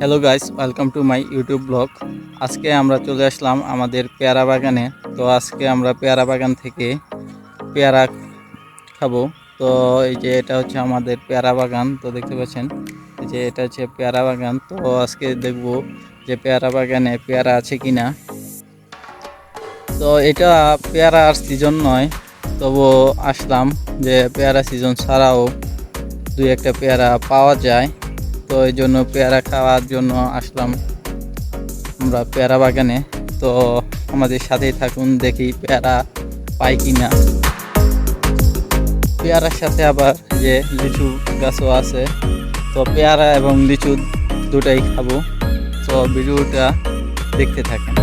Hello guys welcome to my YouTube vlog আজকে আমরা চলে আসলাম আমাদের পেয়ারা বাগানে। তো আজকে আমরা পেয়ারা বাগান থেকে পেয়ারা খাব। তো এই যে এটা হচ্ছে আমাদের পেয়ারা বাগান, তো দেখতে পাচ্ছেন। যে এটা হচ্ছে পেয়ারা বাগান। তো আজকে দেখব যে পেয়ারা বাগানে পেয়ারা আছে কি না তো এটা পেয়ারার সিজন নয়, তবু আসলাম যে পেয়ারা সিজন ছাড়াও দুই একটা পেয়ারা পাওয়া যায়। তো এই জন্য পেয়ারা খাওয়ার জন্য আসলাম আমরা পেয়ারা বাগানে। তো আমাদের সাথেই থাকুন, দেখি পেয়ারা পাই কি না পেয়ারার সাথে আবার যে লিচু গাছও আছে। তো পেয়ারা এবং লিচু দুটাই খাব। তো ভিডিওটা দেখতে থাকেন।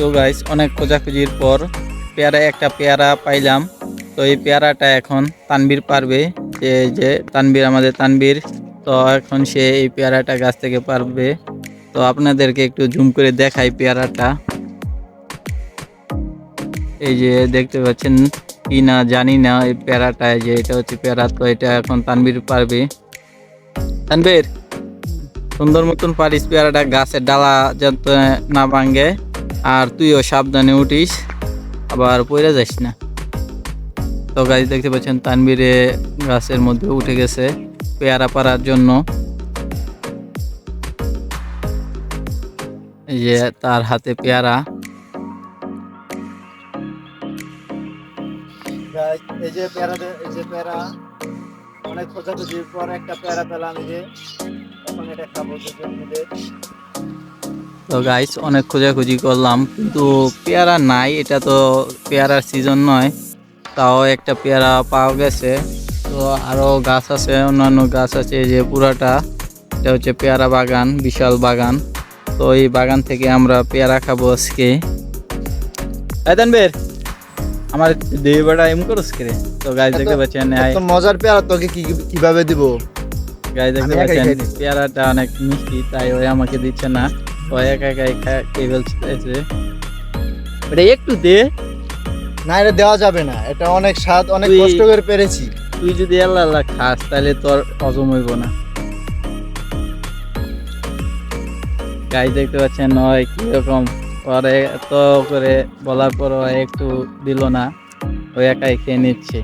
সো গাইস অনেক খোঁজাখুঁজির পর পেয়ারা একটা পেয়ারা পাইলাম। তো এই পেয়ারাটা এখন তানবীর পারবে। যে যে তানবীর আমাদের তানবীর তো এখন সে এই পেয়ারাটা গাছ থেকে পারবে। তো আপনাদেরকে একটু জুম করে দেখাই পেয়ারাটা। এই যে দেখতে পাচ্ছেন, কি না জানি না এই পেয়ারাটা যে এটা হচ্ছে পেয়ারা। তো এটা এখন তানবীর পারবে। তানবীর সুন্দর মতন পারিস পেয়ারাটা, গাছের ডালা যাতে না ভাঙ্গে আর তুইও সাবধানে উঠিস, আবার পড়ে যাস না। তো গাছ দেখতে পাচ্ছেন তানবিরে গাছের মধ্যে উঠে গেছে পেয়ারা পাড়ার জন্য। যে তার হাতে পেয়ারা। এই যে পেয়ারা এই যে পেয়ারা, অনেক খোঁজাখুঁজির পর একটা পেয়ারা পেলাম যে। এখন এটা খাব দুজন মিলে। তো গাইস অনেক খোঁজাখুঁজি করলাম কিন্তু পেয়ারা নাই এটা তো পেয়ারার সিজন নয় তাও একটা পেয়ারা পাওয়া গেছে। তো আরও গাছ আছে অন্যান্য গাছ আছে যে পুরাটা এটা হচ্ছে পেয়ারা বাগান বিশাল বাগান। তো এই বাগান থেকে আমরা পেয়ারা খাব আজকে। বের আমার দেবী বেড়া এম করস কে তো গাছ দেখতে পাচ্ছেন মজার পেয়ারা তোকে কি কীভাবে দিব? গাই দেখতে পাচ্ছেন পেয়ারাটা অনেক মিষ্টি তাই ওই আমাকে দিচ্ছে না। একা একাই খা- খেয়ে ফেলছে ওটা একটু দে। না এটা দেওয়া যাবে না। এটা অনেক স্বাদ অনেক কষ্ট করে পেরেছি। তুই যদি আল্লাহ আল্লাহ খাস তাহলে তোর হজম হইব না। গাই দেখতে পাচ্ছেন ওই কীরকম? পরে এত করে বলার পর একটু দিল না। ওই একাই খেয়ে নিচ্ছে।